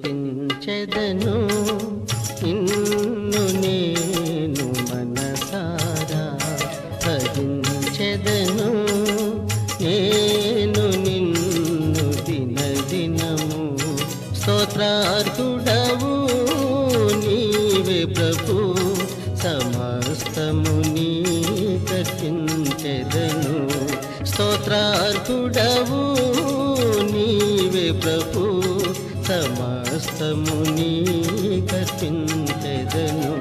స్తుతించెదను నిన్ను నేను మనసారా భజించెదను నేను నిన్ను దిన దినము స్తోత్రార్హుడవు పాత్రార్థుడవు నీవే ప్రభు సమస్తము నీ కర్పించెదను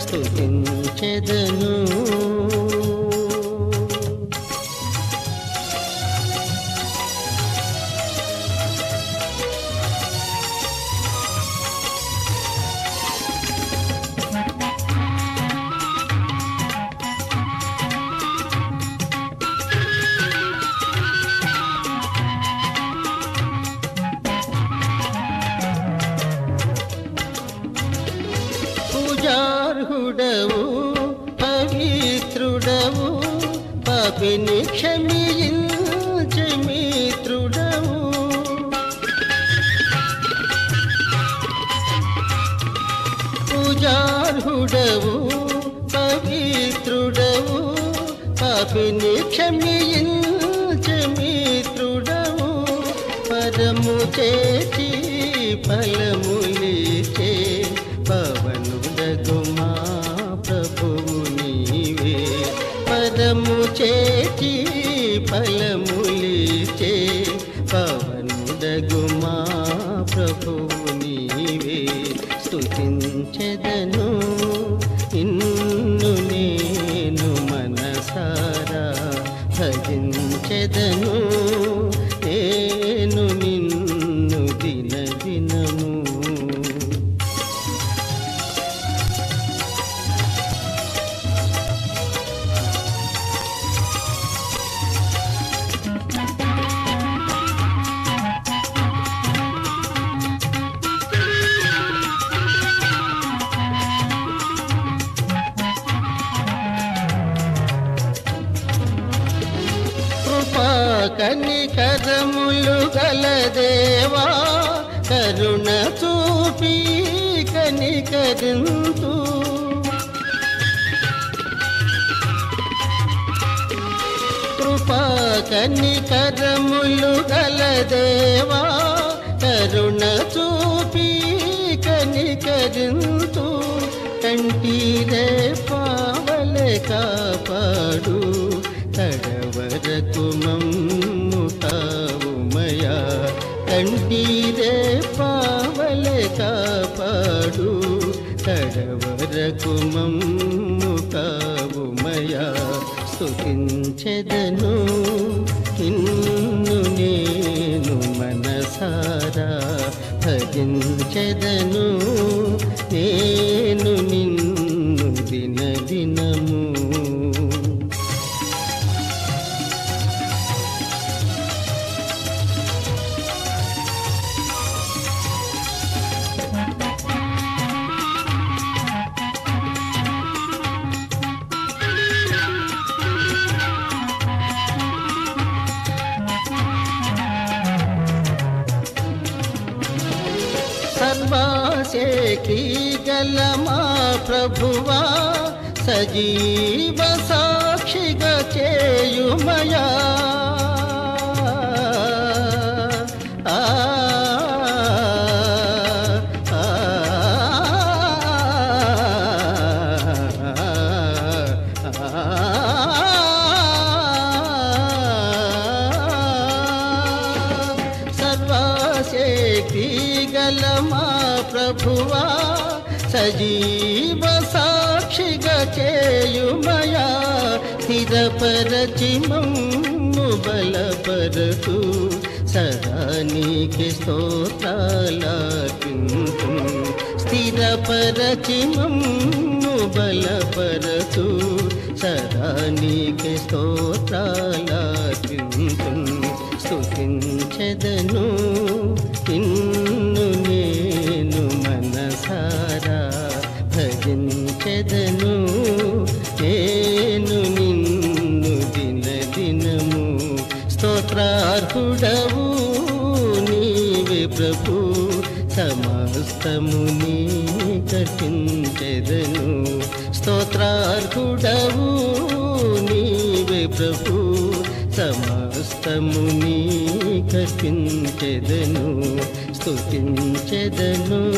స్తుతించెదను. పాపిని క్షమించే మిత్రుడవు. పూజార్హుడవు పవిత్రుడవు. పాపిని క్షమించే మిత్రుడవు. పరము చేసి పవనుడగు ప్రభువు నీవే స్తుతించెదను. ఇన్ను నేను మనసారా భజించెదను. ఏ కనికరములు గల దేవా కరుణ చూపి కనికరింతు. కృపా కనికరములు గల దేవా కరుణ చూపి కనికరింతు. కంటిరే పావలే కాపాడు తడవరకు మమ్ము కంటిరే పావలే కాపాడు. తడవరకు మమ్ము కావుమయా స్థుతించెదను నిన్ను నేను మనసారా. భజించెదను నేను సర్వాశేఖీ గల మా ప్రభువా సజీవ సాక్షిగా చేయుమయా ప్రభువా సజీవ సాక్షిగా చేయుమయా స్థిరపరచి మమ్ము బలపరచు సదా నీకి స్తోత్రాలర్పింతు స్థిరపరచి మమ్ము బలపరచు సదా నీకి స్తోత్రాలర్పింతు స్తుతించెదను ఎదను నేను నిన్ను దిన దినము స్తోత్రార్హుడవు. నీవే ప్రభు సమస్తము నీ కఠించెదను. స్తోత్రార్హుడవు. నీవే ప్రభు సమస్తము నీ కఠించెదను. స్తుతించెదను.